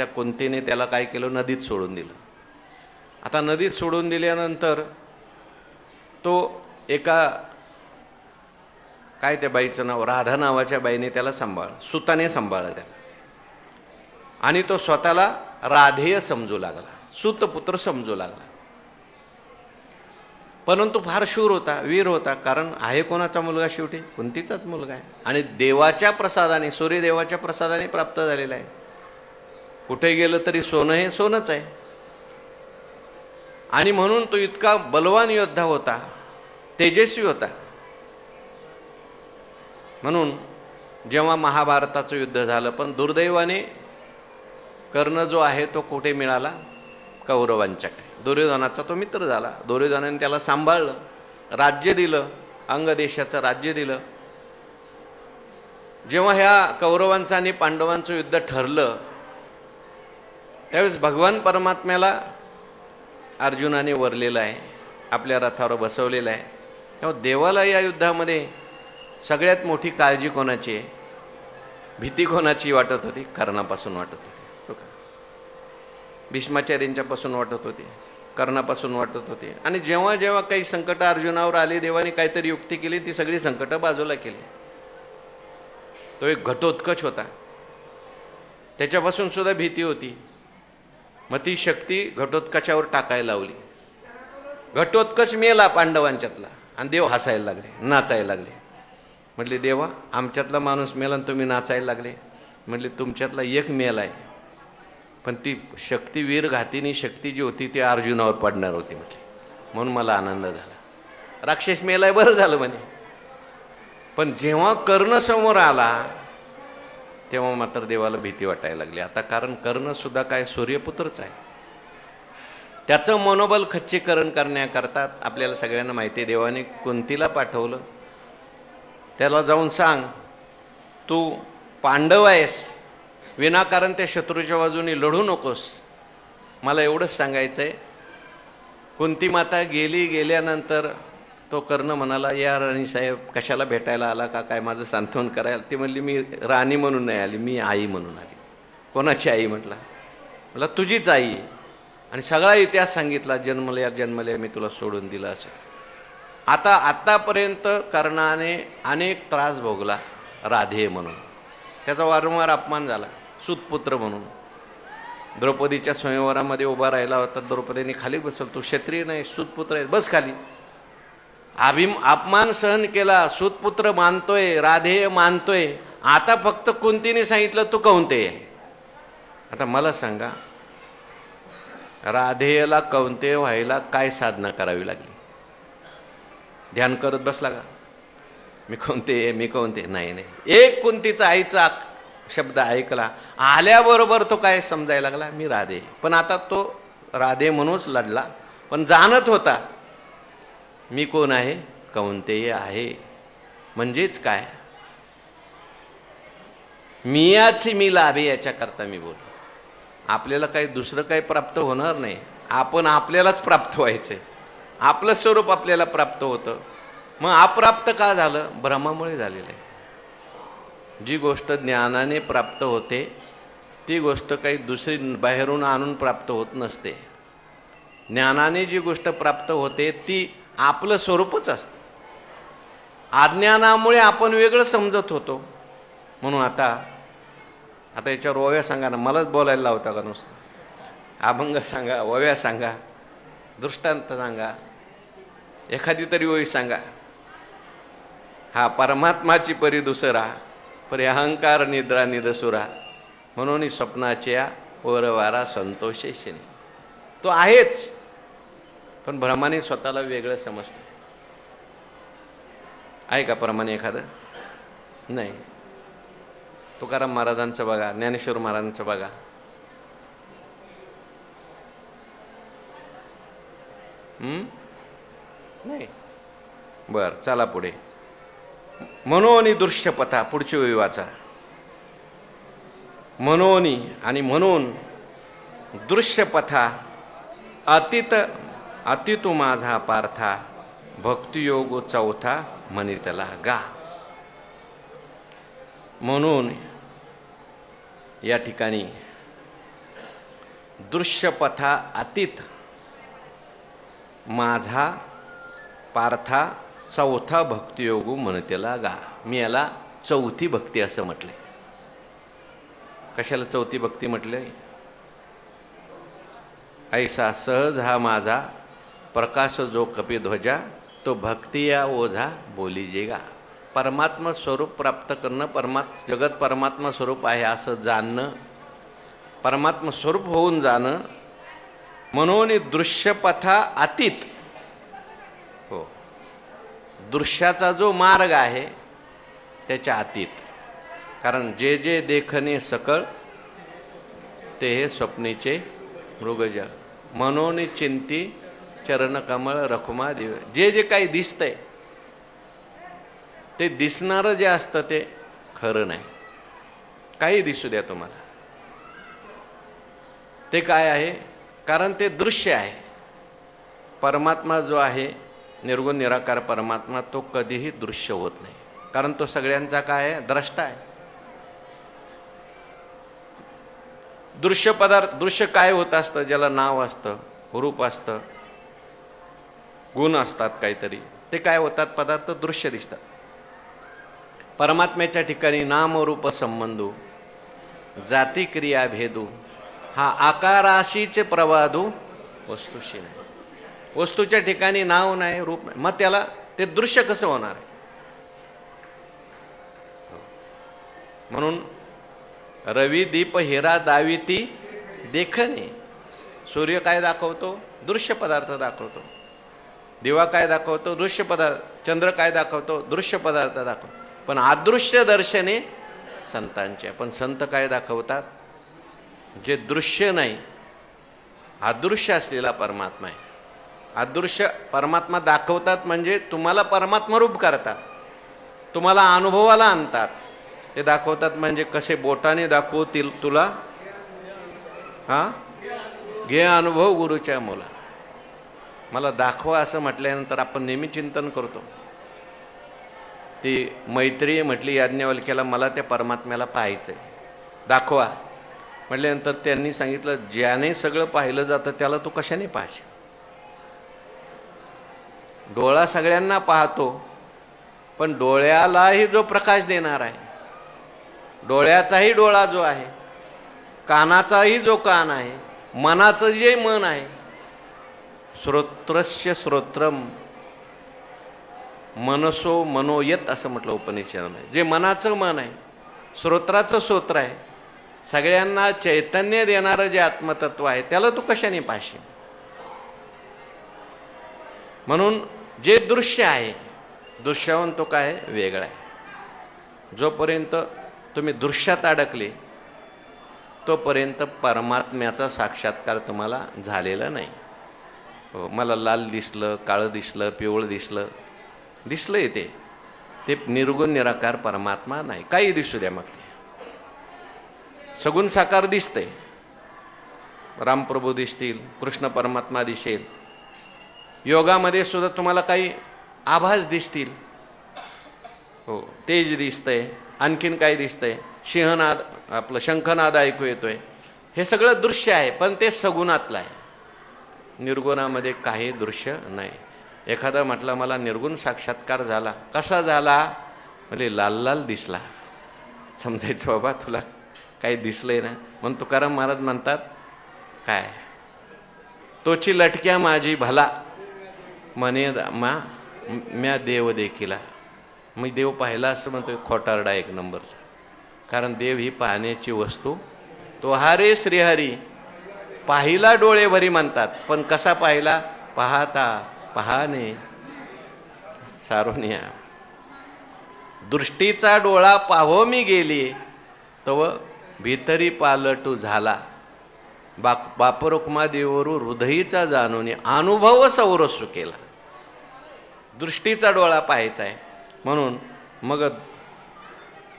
त्या कुंतीने त्याला काय केलं? नदीत सोडून दिलं. आता नदीत सोडून दिल्यानंतर तो एका काय त्या बाईचं नाव? राधा नावाच्या बाईने त्याला सांभाळ सुताने सांभाळलं त्याला. आणि तो स्वतःला राधेय समजू लागला. सुतपुत्र समजू लागला. परंतु फार शूर होता वीर होता. कारण आहे कोणाचा मुलगा शेवटी? कुंतीचाच मुलगा आहे. आणि देवाच्या प्रसादाने सूर्यदेवाच्या प्रसादाने प्राप्त झालेला आहे. कुठे गेलं तरी सोनं हे सोनंच आहे. आणि म्हणून तो इतका बलवान योद्धा होता तेजस्वी होता. म्हणून जेव्हा महाभारताचं युद्ध झालं पण दुर्दैवाने कर्ण जो आहे तो कुठे मिळाला? कौरवांच्याकडे दुर्योधनाचा तो मित्र झाला. दुर्योधनाने त्याला सांभाळलं राज्य दिलं अंगदेशाचं राज्य दिलं. जेव्हा ह्या कौरवांचं आणि पांडवांचं युद्ध ठरलं त्यावेळेस भगवान परमात्म्याला अर्जुनाने वरलेलं आहे आपल्या रथावर बसवलेलं आहे. तेव्हा देवाला या युद्धामध्ये सगळ्यात मोठी काळजी कोणाची आहे? भीती कोणाची वाटत होती? कर्णापासून वाटत होती. हो भीष्माचार्यांच्यापासून वाटत होती. कर्णापासून वाटत होती. आणि जेव्हा जेव्हा काही संकट अर्जुनावर आली देवाने काहीतरी युक्ती केली ती सगळी संकटं बाजूला केली. तो एक घटोत्कच होता. त्याच्यापासून सुद्धा भीती होती. मग ती शक्ती घटोत्कचावर टाकायला लावली. घटोत्कच मेला पांडवांच्यातला आणि देव हसायला लागले नाचायला लागले. म्हटले देवा आमच्यातला माणूस मेला आणि तुम्ही नाचायला लागले. म्हटले तुमच्यातला एक मेल आहे. पण ती शक्ती वीरघातीनी शक्ती जी होती ती अर्जुनावर पडणार होती म्हटली. म्हणून मला आनंद झाला. राक्षस मेलाय बरं झालं म्हणे. पण जेव्हा कर्ण समोर आला तेव्हा मात्र देवाला भीती वाटायला लागली. आता कारण कर्णसुद्धा काय सूर्यपुत्रच आहे. त्याचं मनोबल खच्चीकरण करण्याकरता आपल्याला सगळ्यांना माहिती देवाने कुंतीला पाठवलं. त्याला जाऊन सांग तू पांडव आहेस. विनाकारण त्या शत्रूच्या बाजूने लढू नकोस. मला एवढंच सांगायचं आहे कुंती माता गेली गेल्यानंतर तो कर्ण म्हणाला या राणीसाहेब कशाला भेटायला आला का? काय माझं सांत्वन करायला? ती म्हणली मी राणी म्हणून नाही आली मी आई म्हणून आली. कोणाची आई? म्हटला. मला तुझीच आई आणि सगळा इतिहास सांगितला जन्मल्या जन्मल्या मी तुला सोडून दिलं असं. आता आत्तापर्यंत कर्णाने अनेक त्रास भोगला राधे म्हणून. त्याचा वारंवार अपमान झाला सुतपुत्र म्हणून. द्रौपदीच्या स्वयंवरामध्ये उभा राहिला होता द्रौपदीने खाली बसवलं तू क्षत्रिय नाही सुतपुत्र आहे बस खाली. अभिम अपमान सहन केला सुतपुत्र मानतोय राधेय मानतोय. आता फक्त कुंतीने सांगितलं तू कौंते आहे आता मला सांगा राधेयला कवते व्हायला काय साधना करावी लागली? ध्यान करत बसला का? मी कोणते आहे मी कोणते नाही नाही. एक कुंतीचा आईचा शब्द ऐकला आल्याबरोबर तो काय समजायला लागला? मी राधे. पण आता तो राधे म्हणूनच लढला. पण जाणत होता मी कोण आहे? कौंतेय आहे. म्हणजेच काय? मियाची मी लाभे याच्याकरता मी बोल. आपल्याला काही दुसरं काही प्राप्त होणार नाही. आपण आपल्यालाच प्राप्त व्हायचंय. आपलं स्वरूप आपल्याला प्राप्त होतं. मग अप्राप्त का झालं? भ्रमामुळे झालेलं आहे. जी गोष्ट ज्ञानाने प्राप्त होते ती गोष्ट काही दुसरी बाहेरून आणून प्राप्त होत नसते. ज्ञानाने जी गोष्ट प्राप्त होते ती आपलं स्वरूपच असतं. अज्ञानामुळे आपण वेगळं समजत होतो. म्हणून आता आता याच्यावर ओव्या सांगा ना मलाच बोलायला लावता का नुसतं? अभंग सांगा ओव्या सांगा दृष्टांत सांगा एखादी तरी ओळी सांगा. हा परमात्माची परी दुसरा परी अहंकार निद्रा निदसुरा म्हणून स्वप्नाच्या ओरवारा संतोषेशिनी. तो आहेच. पण ब्रह्माने स्वतःला वेगळं समजतो. आहे का प्रमाणे एखादं? नाही. तुकाराम महाराजांचं बघा ज्ञानेश्वर महाराजांचं बघा. नाही. बर चला पुढे. मनोनी दृश्यपथा पुढची वेळी वाचा. मनोनी आणि म्हणून दृश्यपथा अतीत अतितु माझा पार्था भक्तियोग चौथा म्हणितला गा. म्हणून या ठिकाणी दृश्यपथा अतीत माझा पार्था चौथा भक्तियोगू म्हणतेला गा. मी याला चौथी भक्ती असं म्हटले कशाला चौथी भक्ती म्हटले ऐसा सहज हा माझा प्रकाश जो कपिध्वजा तो भक्ती या ओझा बोलीजेगा परमात्मा स्वरूप प्राप्त करणं परमात् जगत परमात्मा स्वरूप आहे असं जाणणं परमात्मा स्वरूप होऊन जाणं म्हणून दृश्यपथा अतीत. हो. दृश्याचा जो मार्ग आहे त्याच्या अतीत. कारण जे जे देखणे सकळ ते हे स्वप्नेचे मृगजळ म्हणून चिंती चरणकमळ रखुमा देव. जे जे काही दिसतंय ते दिसणारं जे असतं ते खरं नाही. काही दिसू द्या तुम्हाला. ते काय आहे? कारण ते दृश्य आहे. परमात्मा जो आहे निर्गुण निराकार परमात्मा तो कधीही दृश्य होत नाही. कारण तो सगळ्यांचा काय आहे? द्रष्टा आहे. दृश्य पदार्थ दृश्य काय होत असतं? ज्याला नाव असतं रूप असतं गुण असतात काहीतरी. ते काय होतात? पदार्थ दृश्य दिसतात. परमात्म्याच्या ठिकाणी नामरूप संबंधू जाती क्रिया भेदू हा आकाराशीचे प्रवादू वस्तूशी नाही. वस्तूच्या ठिकाणी नाव नाही रूप नाही. मग त्याला ते दृश्य कसं होणार आहे? हो. म्हणून रवी दीप हिरा दाविती देखणे. सूर्य काय दाखवतो? दृश्य पदार्थ दाखवतो. दिवा काय दाखवतो? दृश्य पदार्थ चंद्र काय दाखवतो? दृश्य पदार्थ दाखवतो. पण अदृश्य दर्शने संतांचे. पण संत काय दाखवतात? जे दृश्य नाही अदृश्य असलेला परमात्मा आहे. अदृश्य परमात्मा दाखवतात म्हणजे तुम्हाला परमात्मा रूप करतात. तुम्हाला अनुभवाला आणतात. ते दाखवतात म्हणजे कसे बोटाने दाखवतील तुला? हां? घे अनुभव गुरुच्या मुला. मला दाखवा असं म्हटल्यानंतर आपण नेहमी चिंतन करतो. ती मैत्री म्हटली याज्ञवल्क्याला मला त्या परमात्म्याला पाहायचं आहे दाखवा. म्हटल्यानंतर त्यांनी सांगितलं ज्याने सगळं पाहिलं जातं त्याला तू कशाने पाहशील? डोळा सगळ्यांना पाहतो पण डोळ्यालाही जो प्रकाश देणार आहे डोळ्याचाही डोळा जो आहे कानाचाही जो कान आहे मनाचं जे मन आहे श्रोत्रस्य श्रोत्रम मनसो मनोयत असं म्हटलं उपनिषदामध्ये. जे मनाचं मन आहे श्रोत्राचं स्तोत्र आहे सगळ्यांना चैतन्य देणारं जे आत्मतत्व आहे त्याला तू कशाने पाहशील? म्हणून जे दृश्य आहे दृश्याहून तो काय वेगळा आहे. जोपर्यंत तुम्ही दृश्यात अडकले तोपर्यंत परमात्म्याचा साक्षात्कार तुम्हाला झालेला नाही. मला लाल दिसलं काळं दिसलं पिवळं दिसलं. दिसलं येते ते निर्गुण निराकार परमात्मा नाही. काही दिसू द्या मग ते. सगुण साकार दिसतंय. रामप्रभू दिसतील कृष्ण परमात्मा दिसेल. योगामध्ये सुद्धा तुम्हाला काही आभास दिसतील. हो तेज दिसतंय. आणखीन काय दिसतंय? सिंहनाद आपलं शंखनाद ऐकू येतोय. हे सगळं दृश्य आहे पण ते सगुणातलं आहे. निर्गुणामध्ये काही दृश्य नाही. एखादा म्हटलं मला निर्गुण साक्षात्कार झाला. कसा झाला? म्हणजे लाल लाल दिसला. समजायचं बाबा तुला काही दिसलंय ना? म्हणून तुकाराम महाराज म्हणतात काय? तोची लटक्या माझी भला. म्हणे मा म्या देव देखीला. मी देव पाहिला असं म्हणतो खोटारडा एक नंबरचा. कारण देव ही पाहण्याची वस्तू तो हारे श्रीहरी. पाहिला डोळे भरी म्हणतात पण कसा पाहिला? पाहता पाहणे सारोनिया दृष्टीचा डोळा पाहो मी गेली तव भीतरी पालटू झाला. बा बापरुक्मादेवरू हृदयीचा जाणून अनुभव सौरसू केला. दृष्टीचा डोळा पाहायचा आहे. म्हणून मग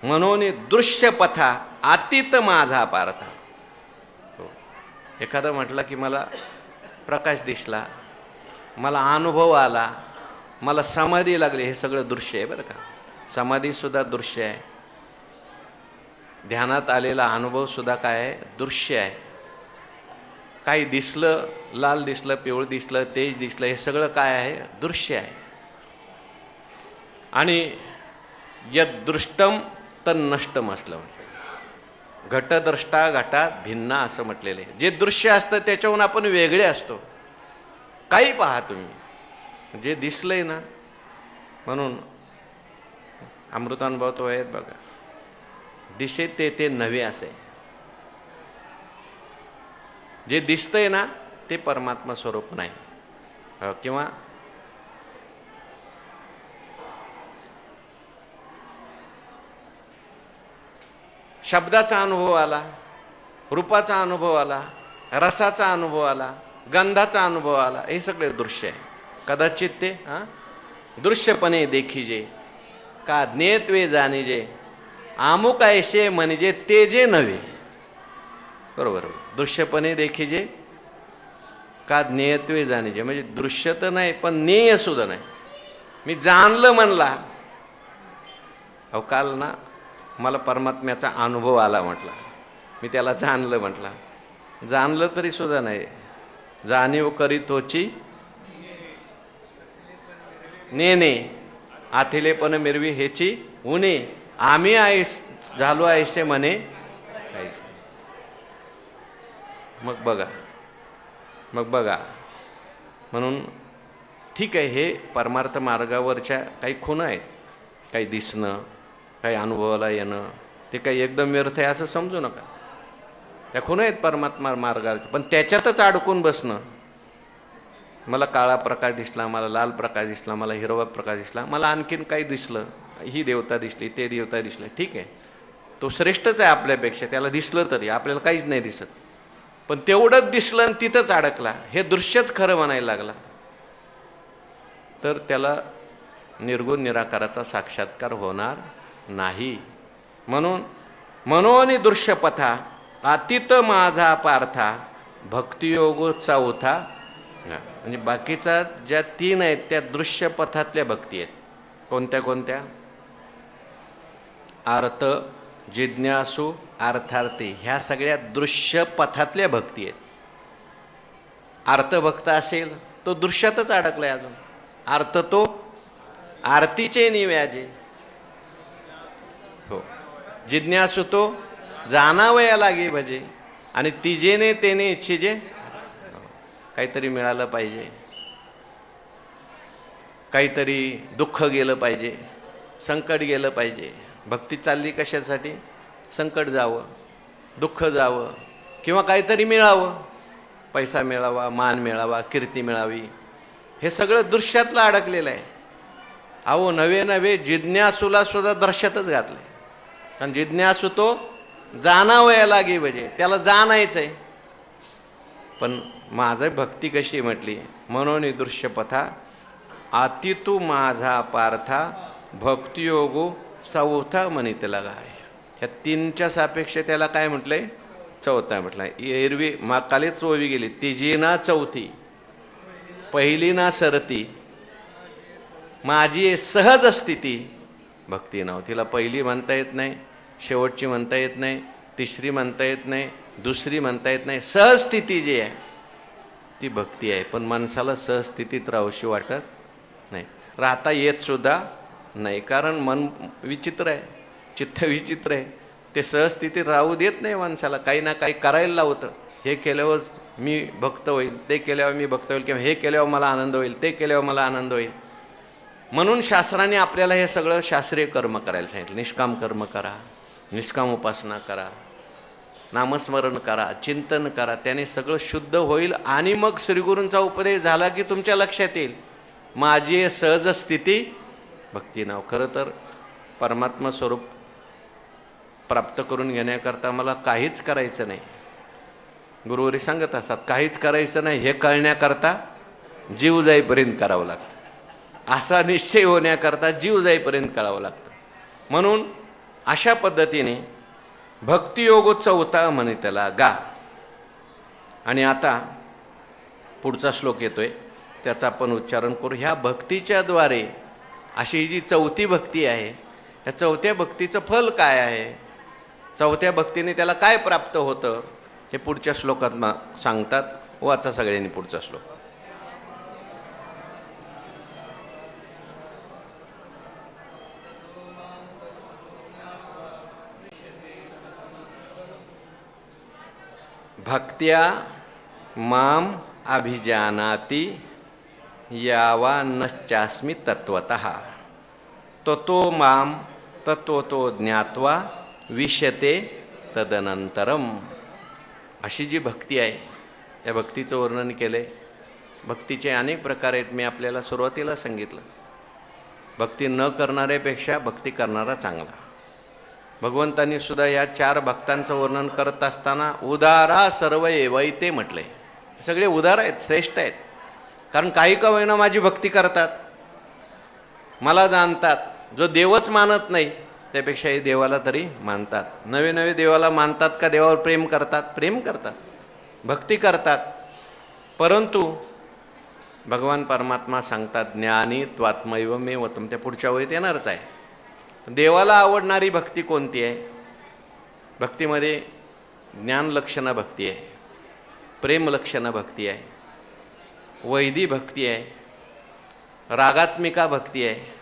म्हणून दृश्यपथा आतीत अतीत माझा पारथा. एखादं म्हटलं की मला प्रकाश दिसला मला अनुभव आला मला समाधी लागली हे सगळं दृश्य आहे बरं का. समाधीसुद्धा दृश्य आहे. ध्यानात आलेला अनुभवसुद्धा काय आहे? दृश्य आहे. काही दिसलं लाल दिसलं पिवळं दिसलं तेज दिसलं हे सगळं काय आहे? दृश्य आहे. आणि यद दृष्टम तर नष्टम असलं म्हटलं. घटद्रष्टा घटात भिन्न असं म्हटलेलं. आहे जे दृश्य असतं त्याच्याहून आपण वेगळे असतो. काही पहा तुम्ही. जे दिसलंय ना म्हणून अमृतानुभव तो आहेत बघा. दिसे ते ते नवे असे. जे दिसतंय ना ते परमात्मा स्वरूप नाही. किंवा शब्दाचा अनुभव आला रूपाचा अनुभव आला रसाचा अनुभव आला गंधाचा अनुभव आला हे सगळे दृश्य आहे. कदाचित ते हां? दृश्यपणे देखिजे का ज्ञेत्वे जाणीजे आमुक ऐसे म्हणजे ते जे नव्हे. बरोबर दृश्यपणे देखिजे का ज्ञेयत्वे जाणीजे म्हणजे दृश्य तर नाही पण ज्ञेय सुद्धा नाही. मी जाणलं म्हणला अहो काल ना मला परमात्म्याचा अनुभव आला म्हटला. मी त्याला जाणलं म्हटला. जाणलं तरी सुद्धा नाही. जाणीव करीतोची. नेने आथिलेपण मिरवी हेची उणे आम्ही आईस झालो ऐसे म्हणे. मग बघा. मग बघा. म्हणून ठीक आहे हे परमार्थ मार्गावरच्या काही खुणं आहेत. काही दिसणं. काही अनुभवाला येणं ते काही एकदम व्यर्थ आहे असं समजू नका. त्या खुणं आहेत परमात्मा मार्गावर पण त्याच्यातच अडकून बसणं. मला काळा प्रकाश दिसला मला लाल प्रकाश दिसला मला हिरवा प्रकाश दिसला मला आणखीन काही दिसलं ही देवता दिसली ते देवता दिसले ठीक आहे. तो श्रेष्ठच आहे आपल्यापेक्षा त्याला दिसलं तरी आपल्याला काहीच नाही दिसत. पण तेवढंच दिसलं आणि तिथंच अडकला हे दृश्यच खरं म्हणायला लागला. तर त्याला निर्गुण निराकाराचा साक्षात्कार होणार. नाही. म्हणून मनोनी दृश्यपथा अतित माझा पार्था भक्तियोग चौथा. म्हणजे बाकीचा ज्या तीन आहेत त्या दृश्यपथातल्या भक्ती आहेत. कोणत्या कोणत्या? अर्थ जिज्ञासू अर्थार्थी ह्या सगळ्या दृश्यपथातल्या भक्ती आहेत. अर्थभक्त असेल तो दृश्यातच अडकला आहे अजून. अर्थ तो आरतीचे निव्याजे. हो. जिज्ञासू तो जाणावया लागे भजे. आणि तिजेने तेने इच्छिजे. काहीतरी मिळालं पाहिजे. काहीतरी दुःख गेलं पाहिजे. संकट गेलं पाहिजे. भक्ती चालली कशासाठी? संकट जावं. दुःख जावं. किंवा काहीतरी मिळावं. पैसा मिळावा मान मिळावा कीर्ती मिळावी. हे सगळं दृश्यातलं अडकलेलं आहे. अहो नवे नवे जिज्ञासूला सुद्धा दृश्यातच घातलं कारण जिज्ञासू तो जाणावया लागे म्हणजे. त्याला जाणायचं आहे पण माझं भक्ती कशी म्हटली? म्हणून दृश्यपथा अतितू माझा पार्था भक्तियोगो चौथा म्हणित आहे ह्या तीनच्या सापेक्ष त्याला काय म्हटलंय? चौथा म्हटलं एरवी माकालीच ओवी गेली. तिजी ना चौथी. पहिली ना सरती. माझी सहज स्थिती. भक्ती नाव. तिला पहिली म्हणता येत नाही. शेवटची म्हणता येत नाही तिसरी म्हणता येत नाही दुसरी म्हणता येत नाही. सहस्थिती जी आहे ती भक्ती आहे पण माणसाला सहस्थितीत राहूशी वाटत नाही. राहता येतसुद्धा नाही कारण मन विचित्र आहे चित्त विचित्र आहे. ते सहस्थितीत राहू देत नाही माणसाला काही ना काही करायला लावतं. हे केल्यावरच मी भक्त होईल ते केल्यावर मी भक्त होईल किंवा हे केल्यावर मला आनंद होईल ते केल्यावर मला आनंद होईल. म्हणून शास्त्राने आपल्याला हे सगळं शास्त्रीय कर्म करायला सांगितलं निष्काम कर्म करा. निष्काम उपासना करा नामस्मरण करा चिंतन करा त्याने सगळं शुद्ध होईल आणि मग श्रीगुरूंचा उपदेश झाला की तुमच्या लक्षात येईल. माझी सहज स्थिती भक्ती नाव. खरं तर परमात्मा स्वरूप प्राप्त करून घेण्याकरता मला काहीच करायचं नाही. गुरुवारी सांगत असतात काहीच करायचं नाही हे कळण्याकरता जीव जाईपर्यंत करावं लागतं. असा निश्चय होण्याकरता जीव जाईपर्यंत करावं लागतं. म्हणून अशा पद्धतीने भक्तियोग चौथा म्हणे त्याला गा. आणि आता पुढचा श्लोक येतोय त्याचा आपण उच्चारण करू. ह्या भक्तीच्याद्वारे अशी जी चौथी भक्ती आहे ह्या चौथ्या भक्तीचं फल काय आहे? चौथ्या भक्तीने त्याला काय प्राप्त होतं? हे पुढच्या श्लोकात मा- सांगतात. वाचा सगळ्यांनी पुढचा श्लोक. भक्त्या माम अभिजानाती यावा नश्चास्मी तत्वत ततो माम तत्व तो ज्ञात्वा विशते तदनंतरम अशी जी भक्ती आहे या भक्तीचं वर्णन केलं आहे भक्तीचे अनेक प्रकार आहेत मी आपल्याला सुरुवातीला सांगितलं. भक्ती न करणाऱ्यापेक्षा भक्ती करणारा चांगला. भगवंतांनी सुद्धा या चार भक्तांचं वर्णन करत असताना उदारा सर्व एवैते म्हटले. सगळे उदार आहेत श्रेष्ठ आहेत. कारण काही का होईना माझी भक्ती करतात. मला जाणतात. जो देवच मानत नाही त्यापेक्षाही देवाला तरी मानतात. नवे नवे देवाला मानतात का देवावर प्रेम करतात? प्रेम करतात. भक्ती करतात. परंतु भगवान परमात्मा सांगतात ज्ञानी त्वात्मैव मे वतम त्या पुढच्या वळीत येणारच आहे. देवाला आवडणारी भक्ती कोणती आहे? भक्तीमध्ये ज्ञानलक्षणा भक्ती आहे. प्रेमलक्षणा भक्ती आहे. वैदी भक्ती आहे. रागात्मिका भक्ती आहे.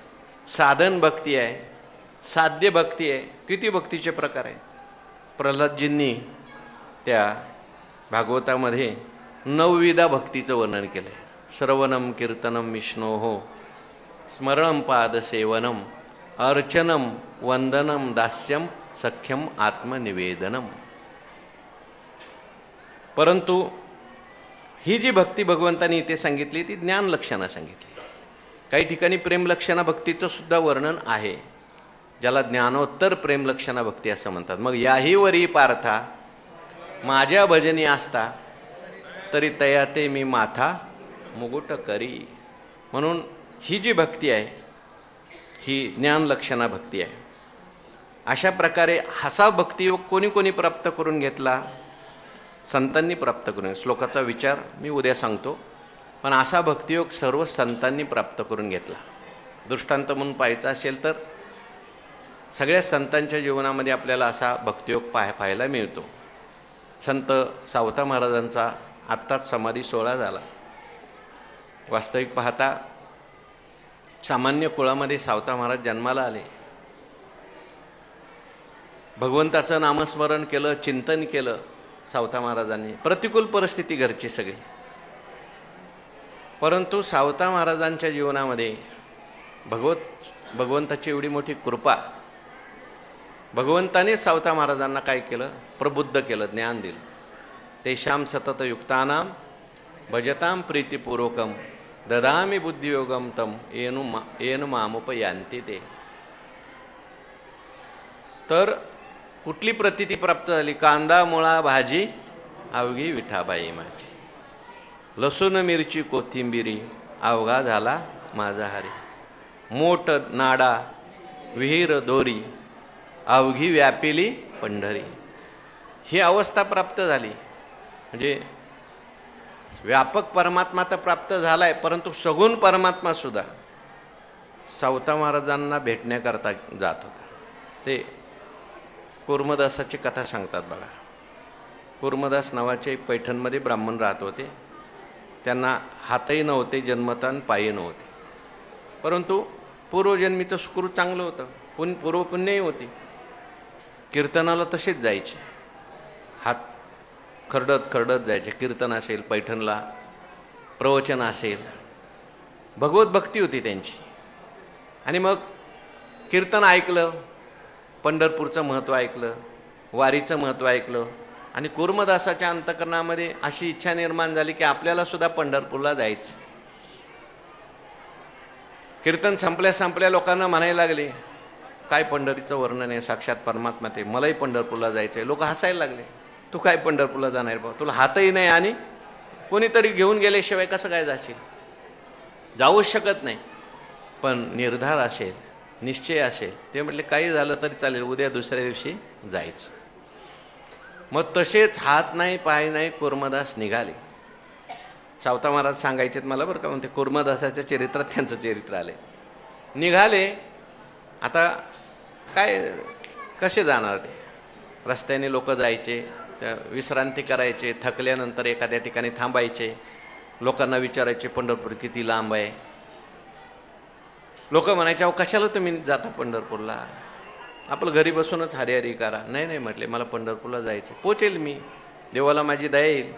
साधन भक्ती आहे. साध्य भक्ती आहे. किती भक्तीचे प्रकार आहेत? प्रल्हादजींनी त्या भागवतामध्ये नवविधा भक्तीचं वर्णन केलं आहे श्रवणम कीर्तनम विष्णो हो स्मरणम पादसेवनम अर्चनम वंदनम दास्यम सख्यम आत्मनिवेदनम. परंतु ही जी भक्ती भगवंतानी इथे सांगितली ती ज्ञानलक्षणा सांगितली. काही ठिकाणी प्रेमलक्षणा भक्तीचं सुद्धा वर्णन आहे ज्याला ज्ञानोत्तर प्रेमलक्षणा भक्ती असं म्हणतात. मग याही वरी पार्था माझ्या भजनी असता तरी तया ते मी माथा मुगुट करी म्हणून ही जी भक्ती आहे ही ज्ञानलक्षणा भक्ती आहे. अशा प्रकारे हसा भक्तियोग कोणी कोणी प्राप्त करून घेतला? संतांनी प्राप्त करून श्लोकाचा विचार मी उद्या सांगतो. पण असा भक्तियोग सर्व संतांनी प्राप्त करून घेतला. दृष्टांत म्हणून पाहायचा असेल तर सगळ्या संतांच्या जीवनामध्ये आपल्याला असा भक्तियोग पाह पाहायला मिळतो. संत सावता महाराजांचा आत्ताच समाधी सोहळा झाला. वास्तविक पाहता सामान्य कुळामध्ये सावता महाराज जन्माला आले. भगवंताचं नामस्मरण केलं चिंतन केलं सावता महाराजांनी. प्रतिकूल परिस्थिती घरची सगळी. परंतु सावता महाराजांच्या जीवनामध्ये भगवत भगवंताची एवढी मोठी कृपा भगवंताने सावता महाराजांना काय केलं? प्रबुद्ध केलं ज्ञान दिलं. तेषाम सतत युक्तानाम भजताम प्रीतीपूर्वकम ददामी बुद्धियोगम तम येनु मा येन मामुपयांती ते। तर कुठली प्रतिती प्राप्त झाली? कांदा मुळा भाजी अवघी विठाबाई माझी। लसूण मिरची कोथिंबिरी अवघा झाला माझा हरी। मोठ नाडा विहीर दोरी अवघी व्यापिली पंढरी। ही अवस्था प्राप्त झाली. म्हणजे व्यापक परमात्मा तर प्राप्त झाला आहे परंतु सगुण परमात्मा सुद्धा सावता महाराजांना भेटण्याकरता जात होता. ते कुर्मदासाची कथा सांगतात बघा. कुर्मदास नावाचे पैठणमध्ये ब्राह्मण राहत होते. त्यांना हातही नव्हते जन्मतान पायी नव्हते. परंतु पूर्वजन्मीचं सुकृत चांगलं होतं. पुन पूर्वपुण्यही होती. कीर्तनाला तसेच जायचे. हात खरडत खरडत जायचे. कीर्तन असेल पैठणला प्रवचन असेल. भगवत भक्ती होती त्यांची. आणि मग कीर्तन ऐकलं पंढरपूरचं महत्त्व ऐकलं वारीचं महत्त्व ऐकलं. आणि कुर्मदासाच्या अंतकरणामध्ये अशी इच्छा निर्माण झाली की आपल्याला सुद्धा पंढरपूरला जायचं. कीर्तन संपल्या संपल्या लोकांना म्हणायला लागले काय पंढरीचं वर्णन आहे? साक्षात परमात्मा ते. मलाही पंढरपूरला जायचं आहे लोक हसायला लागले. तू काय पंढरपूरला जाणार बा तुला हातही नाही आणि कोणीतरी घेऊन गेल्याशिवाय कसं काय जाशील? जाऊच शकत नाही. पण निर्धार असेल निश्चय असेल ते म्हटले काही झालं तरी चालेल उद्या दुसऱ्या दिवशी जायचं. मग तसेच हात नाही पाय नाही कुर्मदास निघाले. सावता महाराज सांगायचेत मला बरं का म्हणते कुर्मदासाच्या चरित्रात त्यांचं चरित्र आले निघाले. आता काय कसे जाणार ते? रस्त्याने लोक जायचे. त्या विश्रांती करायचे थकल्यानंतर एखाद्या ठिकाणी थांबायचे. लोकांना विचारायचे पंढरपूर किती लांब आहे? लोक म्हणायचे अहो कशाला तुम्ही जाता पंढरपूरला? आपलं घरी बसूनच हरिहरी करा. नाही नाही म्हटले मला पंढरपूरला जायचं पोचेल मी. देवाला माझी दया येईल.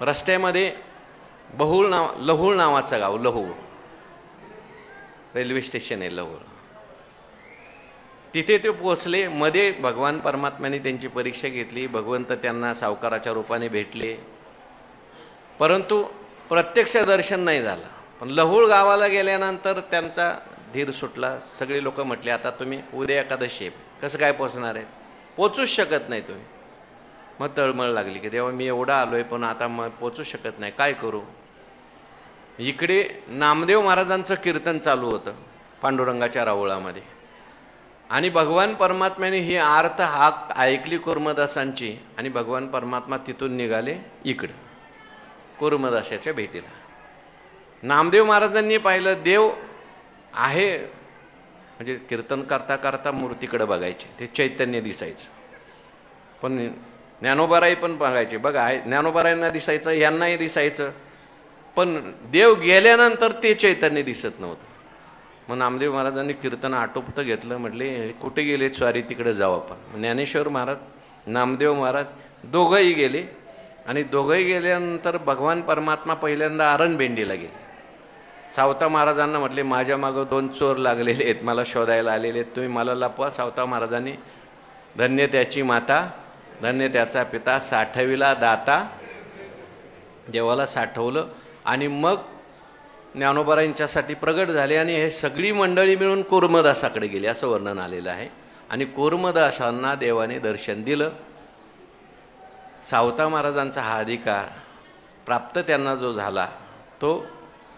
रस्त्यामध्ये बहुळ नाव लहूळ नावाचं गाव लहूळ. रेल्वे स्टेशन आहे लहूळ. तिथे ते पोचले मध्ये भगवान परमात्म्याने त्यांची परीक्षा घेतली. भगवंत त्यांना सावकाराच्या रूपाने भेटले. परंतु प्रत्यक्ष दर्शन नाही झालं. पण लहूळ गावाला गेल्यानंतर त्यांचा धीर सुटला. सगळे लोक म्हटले आता तुम्ही उद्या एकादशी कसं काय पोचणार आहेत? पोचूच शकत नाही तुम्ही. मग तळमळ लागली की तेव्हा मी एवढा आलो आहे पण आता मग पोचू शकत नाही. काय करू? इकडे नामदेव महाराजांचं कीर्तन चालू होतं पांडुरंगाच्या रावळामध्ये आणि भगवान परमात्म्याने ही आर्त हाक ऐकली कुर्मदासांची आणि भगवान परमात्मा तिथून निघाले इकडं कुर्मदासाच्या भेटीला. नामदेव महाराजांनी पाहिलं देव आहे म्हणजे कीर्तन करता करता मूर्तीकडं बघायचे ते चैतन्य दिसायचं. पण ज्ञानोबाराई पण बघायचे बघा आहे ज्ञानोबारायांना दिसायचं यांनाही दिसायचं पण देव गेल्यानंतर ते चैतन्य दिसत नव्हतं. मग नामदेव महाराजांनी कीर्तन आटोपतं घेतलं म्हटले कुठे गेले स्वारी? तिकडे जाऊ आपण. ज्ञानेश्वर महाराज नामदेव महाराज दोघंही गेले आणि दोघंही गेल्यानंतर भगवान परमात्मा पहिल्यांदा आरणबेंडीला गेले. सावता महाराजांना म्हटले माझ्या मागं दोन चोर लागलेले आहेत मला शोधायला आलेले आहेत. तुम्ही मला लपवा. सावता महाराजांनी धन्य त्याची माता धन्य त्याचा पिता साठविला दाता देवाला साठवलं आणि मग ज्ञानोबारांच्यासाठी प्रगट झाले आणि हे सगळी मंडळी मिळून कोर्मदासाकडे गेली असं वर्णन आलेलं आहे. आणि कोर्मदासांना देवाने दर्शन दिलं. सावता महाराजांचा हा अधिकार प्राप्त त्यांना जो झाला तो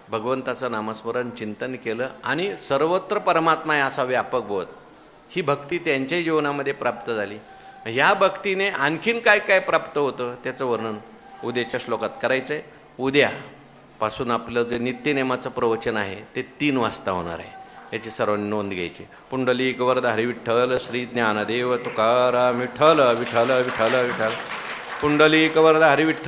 भगवंताचं नामस्मरण चिंतन केलं आणि सर्वत्र परमात्मा आहे असा व्यापक बोध. ही भक्ती त्यांच्याही जीवनामध्ये प्राप्त झाली. ह्या भक्तीने आणखीन काय काय प्राप्त होतं त्याचं वर्णन उद्याच्या श्लोकात करायचं आहे उद्या पासून आपलं जे नित्यनेमाचं प्रवचन आहे ते तीन वाजता होणार आहे. याची सर्वांनी नोंद घ्यायची. पुंडलिक वरद हरिविठ्ठल श्री ज्ञानदेव तुकाराम विठ्ठल विठ्ठल विठ्ठल विठ्ठल. पुंडलिक वरद हरी विठ्ठल.